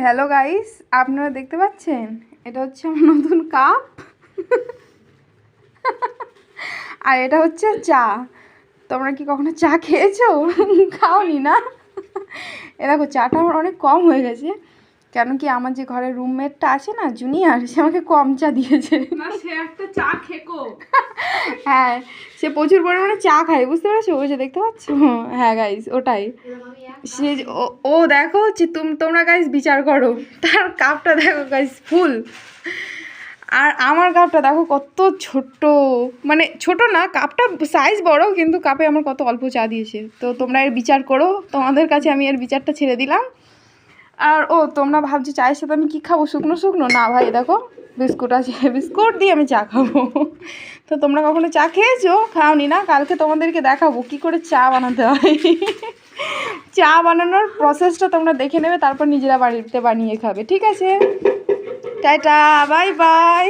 Hello guys আপনারা দেখতে পাচ্ছেন? এটা হচ্ছে আমার নতুন কাপ আর এটা হচ্ছে চা। তোমরা কি কখনো চা খেয়েছো? খাওনি না? এ দেখো চাটা আমার অনেক কম হয়ে গেছে। কেন কি আমার যে ঘরের রুমমেটটা আছে না জুনিয়র সে আমাকে কম চা দিয়েছে। না সে একটা চা খেকো। হ্যাঁ সে প্রচুর পরিমাণে চা খায় বুঝতে পেরেছ? ওই যে দেখতে পাচ্ছ? হ্যাঁ গাইস ওটাই। সে ও- দেখো তোমরা গাইস বিচার করো। তার কাপটা দেখো গাইস ফুল আর আমার কাপটা দেখো কত ছোট মানে ছোট না, কাপটা সাইজ বড়, কিন্তু কাপে আমার কত অল্প চা দিয়েছে। তো তোমরা এর বিচার করো। তোমাদের কাছে আমি এর বিচারটা ছেড়ে দিলাম। আর ও, তোমরা ভাবছ চায়ের সাথে আমি কী খাব? শুকনো শুকনো? না ভাই, দেখো, বিস্কুট আছে। বিস্কুট দিয়ে আমি চা খাব। তো তোমরা কখনো চা খেয়েছো? খাওনি না? কালকে তোমাদেরকে দেখাবো। কি করে চা বানাতে হয়? চা বানানোর প্রসেসটা তোমরা দেখে নেবে, তারপর নিজেরা বাড়িতে বানিয়ে খাবে, ঠিক আছে? Tata bye bye